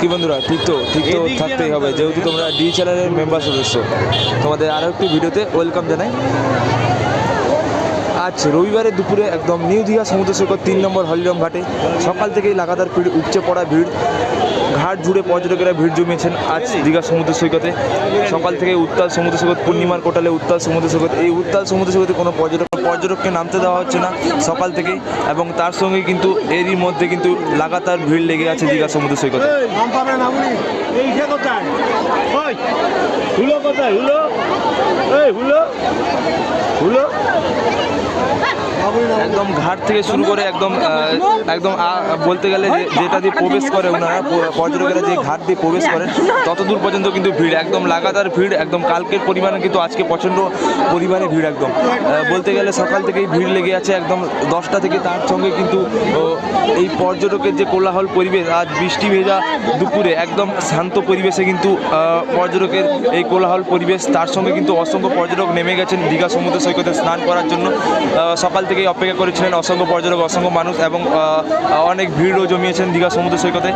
কি বন্ধুরা ঠিক তো ঠিক তো থাকতেই হবে। যেহেতু তোমরা ডি চ্যানেলের মেম্বার সদস্য তোমাদের আরও একটি ভিডিওতে ওয়েলকাম জানাই। আজ রবিবারে দুপুরে একদম নিউ দীঘা সমুদ্র সৈকত তিন নম্বর হলিরম ঘাটে সকাল থেকেই লাগাতার ভিড় উপচে পড়া ভিড়। ঘাট জুড়ে পর্যটকেরা ভিড় জমিয়েছেন আজ দীঘা সমুদ্র সৈকতে। সকাল থেকে উত্তাল সমুদ্র সৈকত, পূর্ণিমার কোটালে উত্তাল সমুদ্র সৈকত। এই উত্তাল সমুদ্র সৈকতে কোনো পর্যটক, পর্যটককে নামতে দেওয়া হচ্ছে না সকাল থেকেই এবং তার সঙ্গে কিন্তু এরই মধ্যে কিন্তু লাগাতার ভিড় লেগে আছে দীঘা সমুদ্র সৈকতে। কোথায়? হুলো হুলো? হুলো? একদম ঘাট থেকে শুরু করে একদম একদম বলতে গেলে যেটা দিয়ে প্রবেশ করে ওনারা পর্যটকেরা যে ঘাট দিয়ে প্রবেশ করেন ততদূর পর্যন্ত কিন্তু ভিড়, একদম লাগাতার ভিড়, একদম কালকের পরিমাণে কিন্তু আজকে প্রচণ্ড পরিমাণে ভিড় একদম। বলতে গেলে সকাল থেকেই ভিড় লেগে আছে একদম দশটা থেকে তার সঙ্গে কিন্তু এই পর্যটকের যে কোলাহল পরিবেশ, আজ বৃষ্টি ভেজা দুপুরে একদম শান্ত পরিবেশে কিন্তু পর্যটকের এই কোলাহল পরিবেশ, তার সঙ্গে কিন্তু অসংখ্য পর্যটক নেমে গেছেন দীঘা সমুদ্র সৈকতে স্নান করার জন্য। সকাল থেকেই অপেক্ষা করেছিলেন অসংখ্য পর্যটক, অসংখ্য মানুষ এবং অনেক ভিড়ও জমিয়েছেন দীঘা সমুদ্র সৈকতে।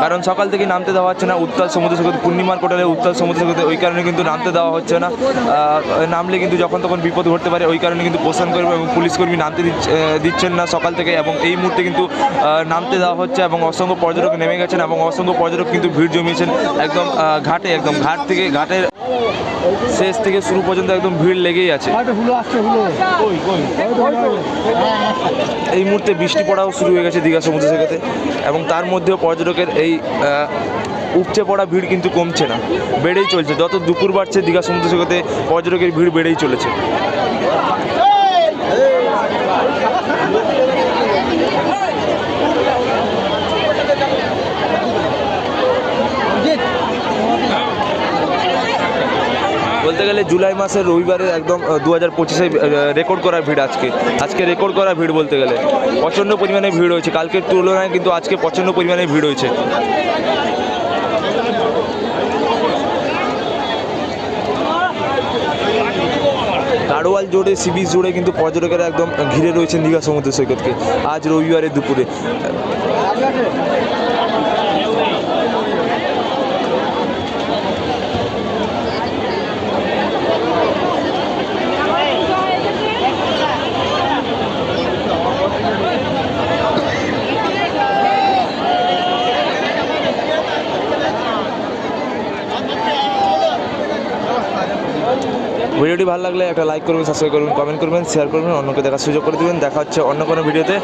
কারণ সকাল থেকে নামতে দেওয়া হচ্ছে না, উত্তাল সমুদ্র সৈকত, পূর্ণিমার কোটালে উত্তাল সমুদ্র সৈকতে, ওই কারণে কিন্তু নামতে দেওয়া হচ্ছে না। নামলে কিন্তু যখন তখন বিপদ ঘটতে পারে, ওই কারণে কিন্তু প্রশাসন এবং পুলিশ কর্মী নামতে দিচ্ছ- দিচ্ছেন না সকাল থেকে এবং এই মুহূর্তে কিন্তু নামতে দেওয়া হচ্ছে এবং অসংখ্য পর্যটক নেমে গেছেন এবং অসংখ্য পর্যটক কিন্তু ভিড় জমিয়েছেন একদম ঘাটে, একদম ঘাট থেকে, ঘাটের শেষ থেকে শুরু পর্যন্ত একদম ভিড় লেগেই আছে। এই মুহূর্তে বৃষ্টি পড়াও শুরু হয়ে গেছে দীঘা সমুদ্র সৈকতে এবং তার মধ্যেও পর্যটকের এই উপচে পড়া ভিড় কিন্তু কমছে না, বেড়েই চলছে। যত দুপুর বাড়ছে দীঘা সমুদ্র সৈকতে পর্যটকের ভিড় বেড়েই চলেছে। বলতে গেলে জুলাই মাসের রবিবারে একদম দু হাজার পঁচিশে রেকর্ড করা ভিড় আজকে। আজকে রেকর্ড করা ভিড় বলতে গেলে। প্রচণ্ড পরিমাণে ভিড় হয়েছে। কালকের তুলনায় কিন্তু আজকে প্রচণ্ড পরিমাণে ভিড় হয়েছে। গাড়োয়াল জোড়ে সি বিচ জোড়ে কিন্তু পর্যটকেরা একদম ঘিরে রয়েছেন দীঘা সমুদ্র সৈকতকে। আজ রবিবারে দুপুরে। ভিডিওটি ভালো লাগলে একটা লাইক করবেন সাবস্ক্রাইব করবেন কমেন্ট করবেন শেয়ার করবেন, অন্যকে দেখার সুযোগ করে দেবেন। দেখা হচ্ছে অন্য কোনো ভিডিওতে।